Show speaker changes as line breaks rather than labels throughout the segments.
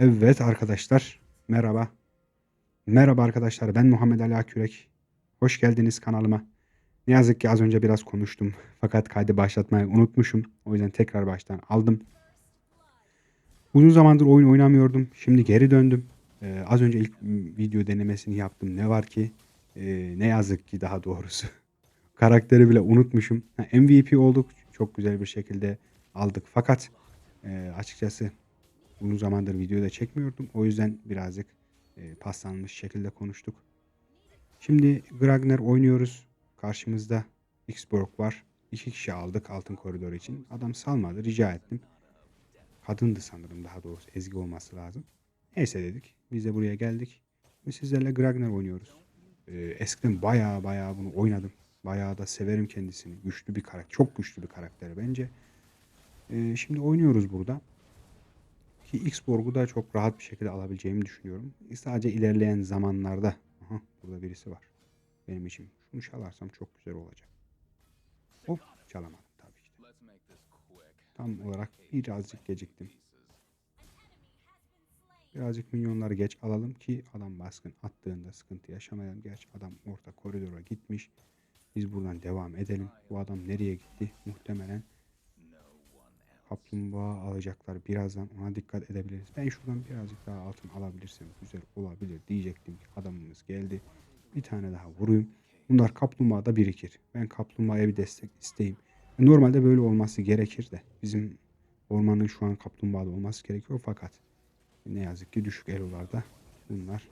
Evet arkadaşlar, merhaba. Merhaba arkadaşlar, ben Muhammed Ali Akürek. Hoş geldiniz kanalıma. Ne yazık ki az önce biraz konuştum. Fakat kaydı başlatmayı unutmuşum. O yüzden tekrar baştan aldım. Uzun zamandır oyun oynamıyordum. Şimdi geri döndüm. Ee, az önce ilk video denemesini yaptım. Ne var ki? Ee, ne yazık ki daha doğrusu. Karakteri bile unutmuşum. Ha, MVP olduk. Çok güzel bir şekilde aldık. Fakat e, açıkçası uzun zamandır video da çekmiyordum. O yüzden birazcık e, paslanmış şekilde konuştuk. Şimdi Gragner oynuyoruz. Karşımızda Xborg var. İki kişi aldık altın koridor için. Adam salmadı. Rica ettim. Kadındı sanırım daha doğrusu. Ezgi olması lazım. Neyse dedik. Biz de buraya geldik. Ve sizlerle Gragner oynuyoruz. Ee, eskiden baya baya bunu oynadım. Bayağı da severim kendisini. Güçlü bir karakter. Çok güçlü bir karakter bence. Ee, şimdi oynuyoruz burada. Ki X-Borg'u da çok rahat bir şekilde alabileceğimi düşünüyorum. Sadece ilerleyen zamanlarda. Aha burada birisi var. Benim için. Şunu çalarsam çok güzel olacak. Hop çalamadım tabii ki. Tam olarak birazcık geciktim. Birazcık minyonları geç alalım ki adam baskın attığında sıkıntı yaşamayalım. Gerçi adam orta koridora gitmiş. Biz buradan devam edelim. Bu adam nereye gitti? Muhtemelen kaplumbağa alacaklar birazdan. Ona dikkat edebiliriz. Ben şuradan birazcık daha altın alabilirsem güzel olabilir diyecektim ki adamımız geldi. Bir tane daha vurayım. Bunlar kaplumbağada birikir. Ben kaplumbağaya bir destek isteyeyim. Normalde böyle olması gerekir de. Bizim ormanın şu an kaplumbağada olması gerekiyor fakat ne yazık ki düşük elolarda bunlar.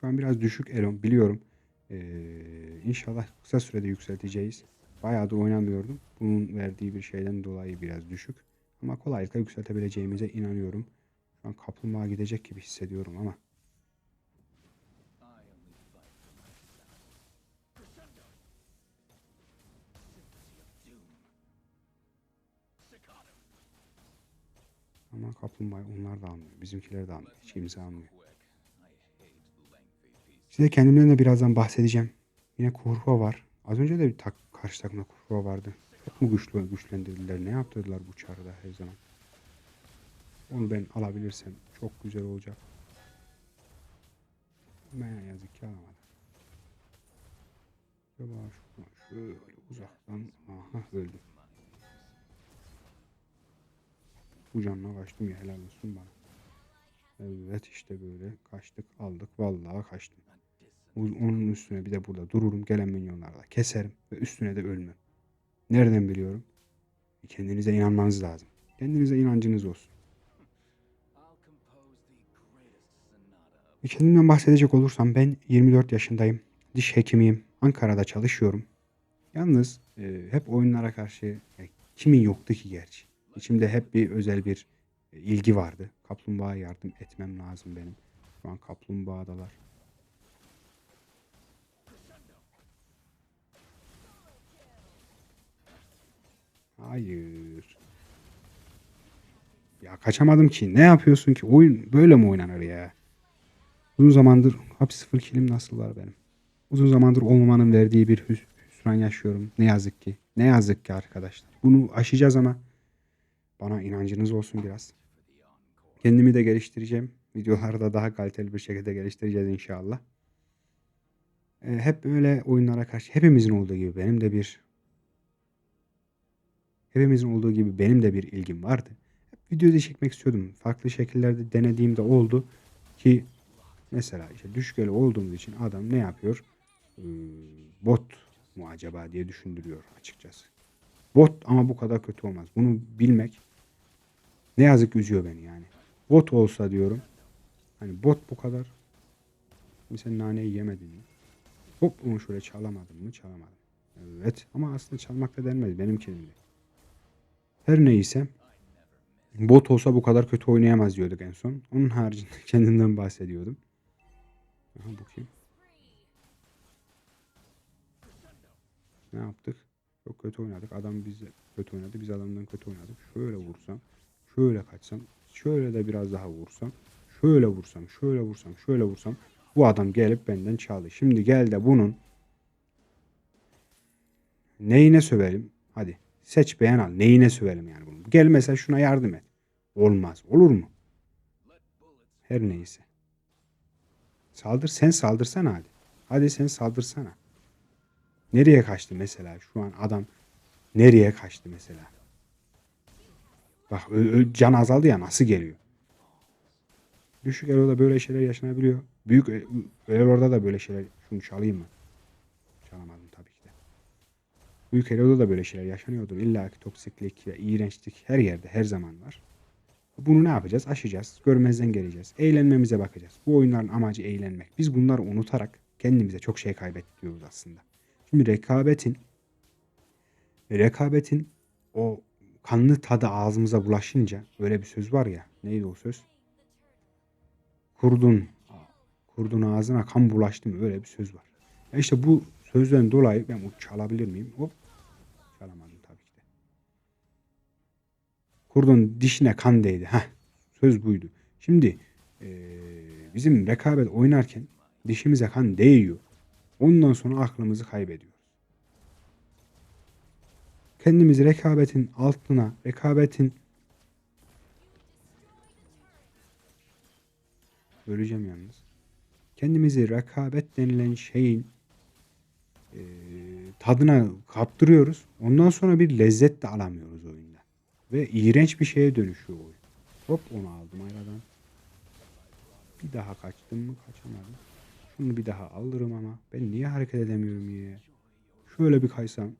Şu an biraz düşük elon biliyorum. Ee, inşallah kısa sürede yükselteceğiz. Bayağıdır oynamıyordum. Bunun verdiği bir şeyden dolayı biraz düşük. Ama kolaylıkla yükseltebileceğimize inanıyorum. Şu an kaplumbağa gidecek gibi hissediyorum ama. Ama kaplumbağa onlar da anlıyor. Bizimkiler de anlıyor. Hiç kimse anlıyor. Size kendimden de birazdan bahsedeceğim. Yine kurva var. Az önce de bir tak, karşı takımda kurva vardı. Çok mu güçlü, güçlendirdiler? Ne yaptırdılar bu çarda her zaman? Onu ben alabilirsem çok güzel olacak. Ben yazık ki alamadım. Acaba şöyle uzaktan aha öldüm. Bu canına kaçtım ya helal olsun bana. Evet işte böyle kaçtık aldık vallahi kaçtım. Onun üstüne bir de burada dururum gelen minyonlarla keserim ve üstüne de ölmem. Nereden biliyorum? Kendinize inanmanız lazım. Kendinize inancınız olsun. Kendimden bahsedecek olursam ben 24 yaşındayım. Diş hekimiyim. Ankara'da çalışıyorum. Yalnız e, hep oyunlara karşı e, kimin yoktu ki gerçi. İçimde hep bir özel bir e, ilgi vardı. Kaplumbağaya yardım etmem lazım benim. Şu an kaplumbağadalar. Hayır. Ya kaçamadım ki. Ne yapıyorsun ki? Oyun böyle mi oynanır ya? Uzun zamandır hapis sıfır kilim nasıl var benim? Uzun zamandır olmamanın verdiği bir hüs hüsran yaşıyorum. Ne yazık ki. Ne yazık ki arkadaşlar. Bunu aşacağız ama bana inancınız olsun biraz. Kendimi de geliştireceğim. Videolarda daha kaliteli bir şekilde geliştireceğiz inşallah. Ee, hep böyle oyunlara karşı hepimizin olduğu gibi benim de bir hepimizin olduğu gibi benim de bir ilgim vardı. Hep video da çekmek istiyordum. Farklı şekillerde denediğim de oldu ki mesela işte düşkeli olduğumuz için adam ne yapıyor? Ee, bot mu acaba diye düşündürüyor açıkçası. Bot ama bu kadar kötü olmaz. Bunu bilmek ne yazık üzüyor beni yani. Bot olsa diyorum. Hani bot bu kadar. Mesela naneyi yemedin mi? Hop onu şöyle çalamadım mı? Çalamadım. Evet ama aslında çalmak da denmez benim kelimde. Her neyse bot olsa bu kadar kötü oynayamaz diyorduk en son. Onun haricinde kendimden bahsediyordum. Aha bakayım. Ne yaptık? Çok kötü oynadık. Adam bize kötü oynadı. Biz adamdan kötü oynadık. Şöyle vursam. Şöyle kaçsam. Şöyle de biraz daha vursam. Şöyle vursam. Şöyle vursam. Şöyle vursam. Bu adam gelip benden çaldı. Şimdi gel de bunun neyine sövelim? Hadi. Seç beğen al. Neyine sövelim yani bunu. Gel mesela şuna yardım et. Olmaz. Olur mu? Her neyse. Saldır sen saldırsana hadi. Hadi sen saldırsana. Nereye kaçtı mesela? Şu an adam nereye kaçtı mesela? Bak can azaldı ya nasıl geliyor? Düşük eloda böyle şeyler yaşanabiliyor. Büyük e- eloda da böyle şeyler. Şunu çalayım mı? Büyük eloda da böyle şeyler yaşanıyordur. İlla ki toksiklik ve iğrençlik her yerde her zaman var. Bunu ne yapacağız? Aşacağız. Görmezden geleceğiz. Eğlenmemize bakacağız. Bu oyunların amacı eğlenmek. Biz bunları unutarak kendimize çok şey kaybettiriyoruz aslında. Şimdi rekabetin rekabetin o kanlı tadı ağzımıza bulaşınca öyle bir söz var ya. Neydi o söz? Kurdun kurdun ağzına kan bulaştı mı? Öyle bir söz var. Ya işte bu sözden dolayı ben bu çalabilir miyim? Hop. Kurdun dişine kan değdi. Heh. Söz buydu. Şimdi eee, bizim rekabet oynarken dişimize kan değiyor. Ondan sonra aklımızı kaybediyoruz. Kendimizi rekabetin altına, rekabetin Böleceğim yalnız. Kendimizi rekabet denilen şeyin eee, tadına kaptırıyoruz. Ondan sonra bir lezzet de alamıyoruz oyunda. Ve iğrenç bir şeye dönüşüyor oyun. Hop onu aldım aradan. Bir daha kaçtım mı kaçamadım. Şunu bir daha alırım ama ben niye hareket edemiyorum ya? Şöyle bir kaysam.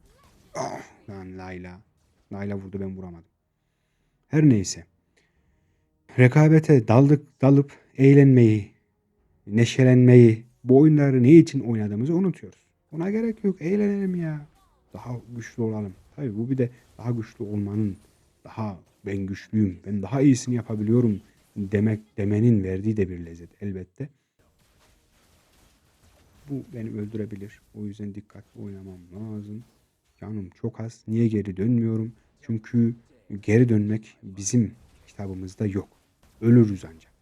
Ah, lan Layla. Layla vurdu ben vuramadım. Her neyse. Rekabete daldık dalıp eğlenmeyi, neşelenmeyi, bu oyunları ne için oynadığımızı unutuyoruz. Buna gerek yok. Eğlenelim ya. Daha güçlü olalım. Tabii bu bir de daha güçlü olmanın, daha ben güçlüyüm, ben daha iyisini yapabiliyorum demek demenin verdiği de bir lezzet elbette. Bu beni öldürebilir. O yüzden dikkatli oynamam lazım. Canım çok az. Niye geri dönmüyorum? Çünkü geri dönmek bizim kitabımızda yok. Ölürüz ancak.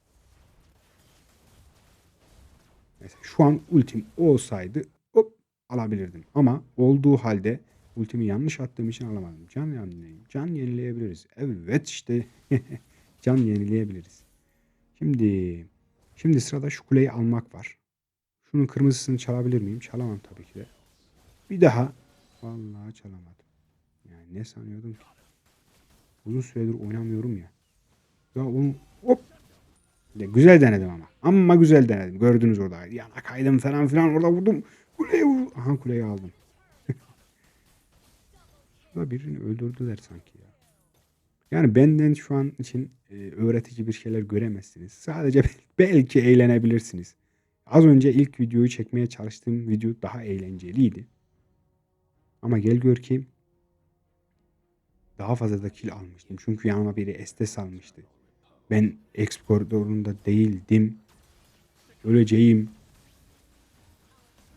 Mesela şu an ultim olsaydı hop alabilirdim. Ama olduğu halde ultimi yanlış attığım için alamadım. Can yenileyim. Can yenileyebiliriz. Evet işte can yenileyebiliriz. Şimdi şimdi sırada şu kuleyi almak var. Şunun kırmızısını çalabilir miyim? Çalamam tabii ki de. Bir daha. Vallahi çalamadım. Yani ne sanıyordum ki? Uzun süredir oynamıyorum ya. Ya onu hop. De, güzel denedim ama. Ama güzel denedim. Gördünüz orada. Yana kaydım falan filan orada vurdum. Kuleyi vurdum. Aha kuleyi aldım. Burada birini öldürdüler sanki ya. Yani benden şu an için e, öğretici bir şeyler göremezsiniz. Sadece belki eğlenebilirsiniz. Az önce ilk videoyu çekmeye çalıştığım video daha eğlenceliydi. Ama gel gör ki daha fazla da kill almıştım. Çünkü yanıma biri estes almıştı. Ben exp koridorunda değildim. Öleceğim.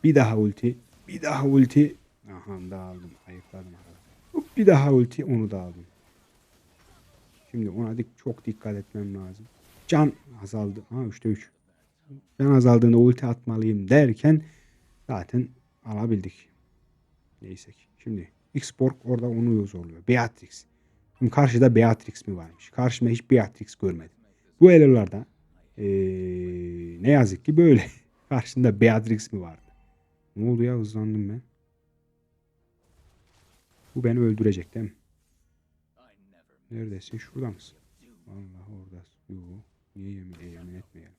Bir daha ulti. Bir daha ulti. Aha da aldım. Ayıkladım Bir daha ulti. Onu da aldım. Şimdi ona dik çok dikkat etmem lazım. Can azaldı. Ha 3'te 3. Can azaldığında ulti atmalıyım derken zaten alabildik. Neyse ki. Şimdi Xborg orada onu zorluyor. Beatrix. Şimdi karşıda Beatrix mi varmış? Karşıma hiç Beatrix görmedim. Bu elolarda eee, ne yazık ki böyle. Karşında Beatrix mi vardı? Ne oldu ya hızlandım ben. Bu beni öldürecek değil mi? Neredesin? Şurada mısın? Vallahi oradasın. Yo. Niye yemin, e, yemin etmeyelim.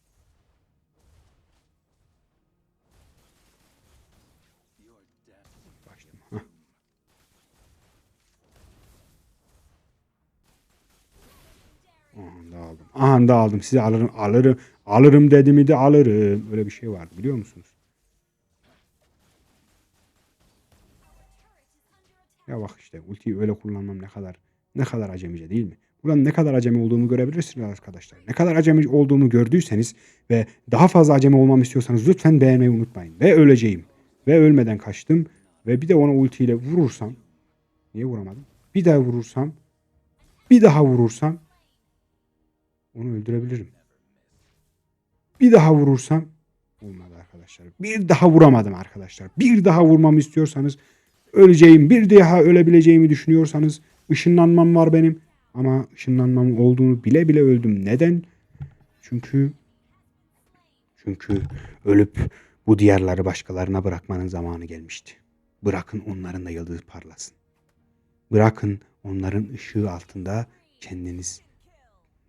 Başladım. Hah. Aha da aldım. Aha da aldım. Size alırım, alırım, alırım dedi de alırım. Öyle bir şey vardı biliyor musunuz? Ya bak işte ultiyi öyle kullanmam ne kadar ne kadar acemice değil mi? Buradan ne kadar acemi olduğumu görebilirsiniz arkadaşlar. Ne kadar acemi olduğumu gördüyseniz ve daha fazla acemi olmamı istiyorsanız lütfen beğenmeyi unutmayın. Ve öleceğim. Ve ölmeden kaçtım. Ve bir de ona ultiyle vurursam. Niye vuramadım? Bir daha vurursam. Bir daha vurursam. Onu öldürebilirim. Bir daha vurursam. Olmadı arkadaşlar. Bir daha vuramadım arkadaşlar. Bir daha vurmamı istiyorsanız öleceğim, bir daha ölebileceğimi düşünüyorsanız ışınlanmam var benim. Ama ışınlanmam olduğunu bile bile öldüm. Neden? Çünkü çünkü ölüp bu diyarları başkalarına bırakmanın zamanı gelmişti. Bırakın onların da yıldızı parlasın. Bırakın onların ışığı altında kendiniz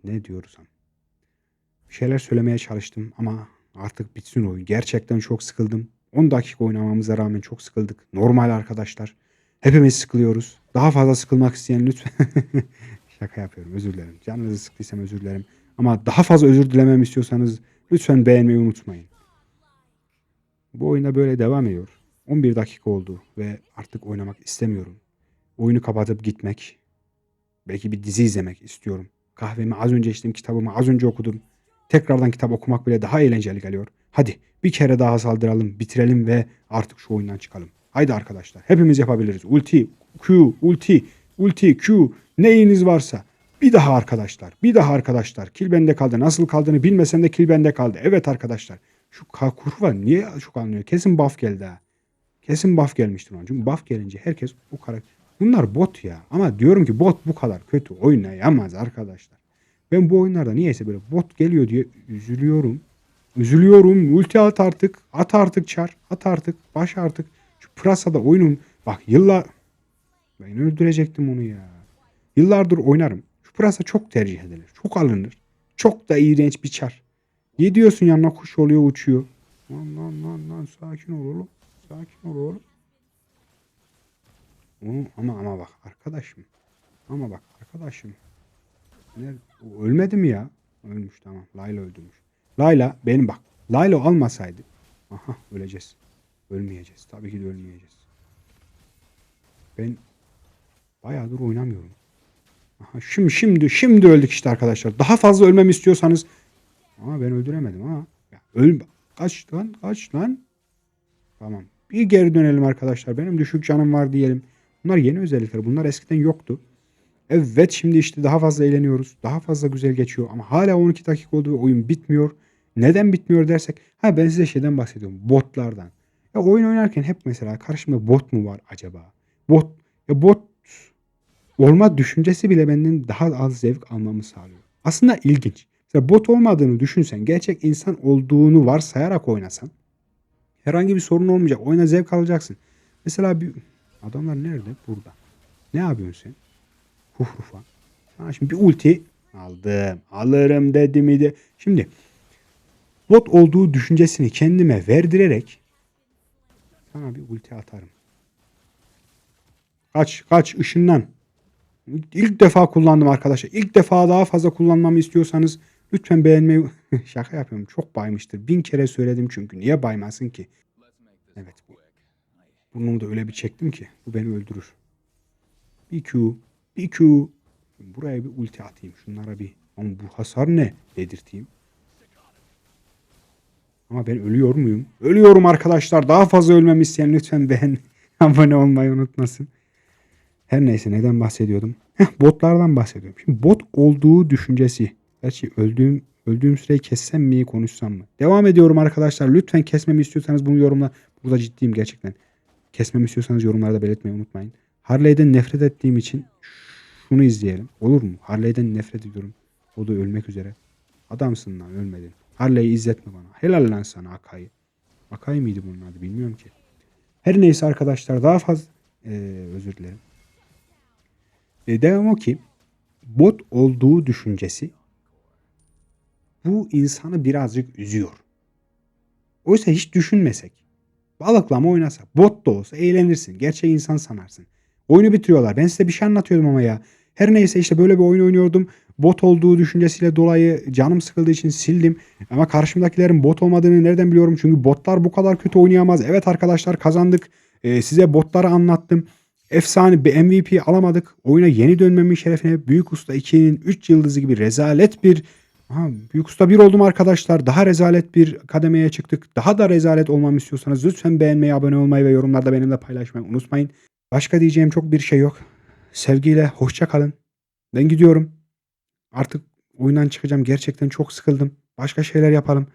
ne diyorsam. Bir şeyler söylemeye çalıştım ama artık bitsin oyun. Gerçekten çok sıkıldım. 10 dakika oynamamıza rağmen çok sıkıldık. Normal arkadaşlar. Hepimiz sıkılıyoruz. Daha fazla sıkılmak isteyen lütfen. Şaka yapıyorum özür dilerim. Canınızı sıktıysam özür dilerim. Ama daha fazla özür dilemem istiyorsanız lütfen beğenmeyi unutmayın. Bu oyunda böyle devam ediyor. 11 dakika oldu ve artık oynamak istemiyorum. Oyunu kapatıp gitmek. Belki bir dizi izlemek istiyorum. Kahvemi az önce içtim, kitabımı az önce okudum. Tekrardan kitap okumak bile daha eğlenceli geliyor. Hadi bir kere daha saldıralım, bitirelim ve artık şu oyundan çıkalım. Haydi arkadaşlar hepimiz yapabiliriz. Ulti, Q, ulti, ulti, Q neyiniz varsa. Bir daha arkadaşlar, bir daha arkadaşlar. Kil bende kaldı. Nasıl kaldığını bilmesem de kil bende kaldı. Evet arkadaşlar. Şu ka- kurva niye çok anlıyor? Kesin buff geldi ha. Kesin buff gelmiştir onun. Çünkü buff gelince herkes bu karakter. Bunlar bot ya. Ama diyorum ki bot bu kadar kötü oynayamaz arkadaşlar. Ben bu oyunlarda niyeyse böyle bot geliyor diye üzülüyorum. Üzülüyorum. Ulti at artık. At artık çar. At artık. Baş artık. Şu Prasa'da oyunun bak yıllar ben öldürecektim onu ya. Yıllardır oynarım. Şu Prasa çok tercih edilir. Çok alınır. Çok da iğrenç bir çar. Gidiyorsun yanına kuş oluyor uçuyor. Lan lan lan lan sakin ol oğlum. Sakin ol oğlum. Oğlum ama ama bak arkadaşım. Ama bak arkadaşım. Ne, o ölmedi mi ya? Ölmüş tamam. Layla öldürmüş. Layla benim bak. Layla almasaydı. Aha öleceğiz. Ölmeyeceğiz. Tabii ki de ölmeyeceğiz. Ben bayağıdır oynamıyorum. Aha, şimdi şimdi şimdi öldük işte arkadaşlar. Daha fazla ölmemi istiyorsanız ama ben öldüremedim ha. Ya, öl kaç lan kaç lan. Tamam. Bir geri dönelim arkadaşlar. Benim düşük canım var diyelim. Bunlar yeni özellikler. Bunlar eskiden yoktu. Evet şimdi işte daha fazla eğleniyoruz. Daha fazla güzel geçiyor ama hala 12 dakika oldu ve oyun bitmiyor. Neden bitmiyor dersek ha ben size şeyden bahsediyorum. Botlardan. Ya oyun oynarken hep mesela karşımda bot mu var acaba? Bot ya bot olma düşüncesi bile benden daha az zevk almamı sağlıyor. Aslında ilginç. Mesela bot olmadığını düşünsen, gerçek insan olduğunu varsayarak oynasan herhangi bir sorun olmayacak. Oyuna zevk alacaksın. Mesela bir adamlar nerede? Burada. Ne yapıyorsun sen? Hufrufa. Sana şimdi bir ulti aldım. Alırım dedi mi de. Şimdi bot olduğu düşüncesini kendime verdirerek sana bir ulti atarım. Kaç kaç ışınlan. İlk defa kullandım arkadaşlar. İlk defa daha fazla kullanmamı istiyorsanız lütfen beğenmeyi... Şaka yapıyorum. Çok baymıştır. Bin kere söyledim çünkü. Niye baymasın ki? Evet. Bu. Burnumu da öyle bir çektim ki. Bu beni öldürür. Bir Q. Bir Q. Buraya bir ulti atayım. Şunlara bir. Ama bu hasar ne? Dedirteyim. Ama ben ölüyor muyum? Ölüyorum arkadaşlar. Daha fazla ölmemi isteyen lütfen beğen. Abone olmayı unutmasın. Her neyse neden bahsediyordum? Heh, botlardan bahsediyorum. Şimdi bot olduğu düşüncesi. Gerçi öldüğüm öldüğüm süreyi kessem mi konuşsam mı? Devam ediyorum arkadaşlar. Lütfen kesmemi istiyorsanız bunu yorumla. Burada ciddiyim gerçekten. Kesmemi istiyorsanız yorumlarda belirtmeyi unutmayın. Harley'den nefret ettiğim için şunu izleyelim. Olur mu? Harley'den nefret ediyorum. O da ölmek üzere. Adamsın lan ölmedin. Harley'i izletme bana. Helal lan sana Akai. Akai miydi bunun adı bilmiyorum ki. Her neyse arkadaşlar daha fazla ee, özür dilerim. E, devam o ki bot olduğu düşüncesi bu insanı birazcık üzüyor. Oysa hiç düşünmesek, balıklama oynasak, bot da olsa eğlenirsin. Gerçek insan sanarsın. Oyunu bitiriyorlar. Ben size bir şey anlatıyordum ama ya. Her neyse işte böyle bir oyun oynuyordum. Bot olduğu düşüncesiyle dolayı canım sıkıldığı için sildim. Ama karşımdakilerin bot olmadığını nereden biliyorum? Çünkü botlar bu kadar kötü oynayamaz. Evet arkadaşlar kazandık. Ee, size botları anlattım. Efsane bir MVP alamadık. Oyuna yeni dönmemin şerefine Büyük Usta 2'nin 3 yıldızı gibi rezalet bir Aha, Büyük Usta 1 oldum arkadaşlar. Daha rezalet bir kademeye çıktık. Daha da rezalet olmamı istiyorsanız lütfen beğenmeyi, abone olmayı ve yorumlarda benimle paylaşmayı unutmayın. Başka diyeceğim çok bir şey yok. Sevgiyle hoşça kalın. Ben gidiyorum. Artık oyundan çıkacağım. Gerçekten çok sıkıldım. Başka şeyler yapalım.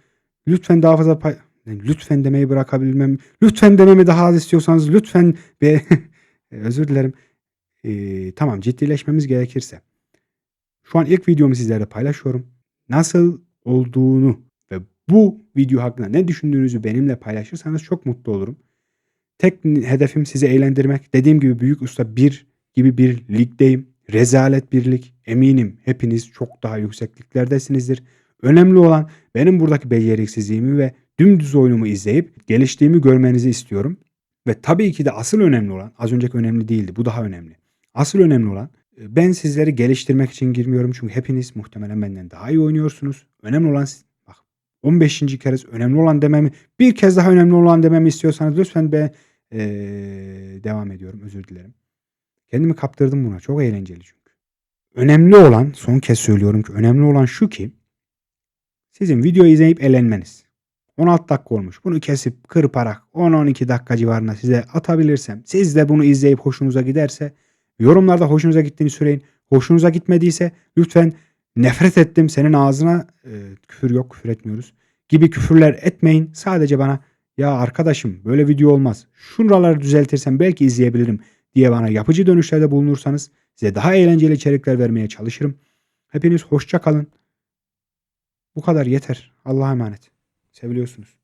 Lütfen daha fazla pay... Lütfen demeyi bırakabilmem. Lütfen dememi daha az istiyorsanız lütfen Eee, özür dilerim. Eee, tamam ciddileşmemiz gerekirse. Şu an ilk videomu sizlerle paylaşıyorum. Nasıl olduğunu ve bu video hakkında ne düşündüğünüzü benimle paylaşırsanız çok mutlu olurum. Tek hedefim sizi eğlendirmek. Dediğim gibi Büyük Usta 1 gibi bir ligdeyim. Rezalet bir lig. Eminim hepiniz çok daha yüksek liglerdesinizdir. Önemli olan benim buradaki beceriksizliğimi ve dümdüz oyunumu izleyip geliştiğimi görmenizi istiyorum. Ve tabii ki de asıl önemli olan, az önceki önemli değildi, bu daha önemli. Asıl önemli olan, eee, ben sizleri geliştirmek için girmiyorum çünkü hepiniz muhtemelen benden daha iyi oynuyorsunuz. Önemli olan bak 15'inci kez önemli olan dememi, bir kez daha önemli olan dememi istiyorsanız lütfen be eee, devam ediyorum, özür dilerim. Kendimi kaptırdım buna, çok eğlenceli çünkü. Önemli olan, son kez söylüyorum ki önemli olan şu ki sizin videoyu izleyip eğlenmeniz. 16 dakika olmuş. Bunu kesip kırparak 10-12 dakika civarında size atabilirsem, siz de bunu izleyip hoşunuza giderse yorumlarda hoşunuza gittiğini söyleyin. Hoşunuza gitmediyse lütfen "Nefret ettim, senin ağzına" eee, küfür yok, küfür etmiyoruz, gibi küfürler etmeyin. Sadece bana "Ya arkadaşım böyle video olmaz. Şuraları düzeltirsen belki izleyebilirim." Diye bana yapıcı dönüşlerde bulunursanız size daha eğlenceli içerikler vermeye çalışırım. Hepiniz hoşça kalın. Bu kadar yeter. Allah'a emanet. Seviliyorsunuz.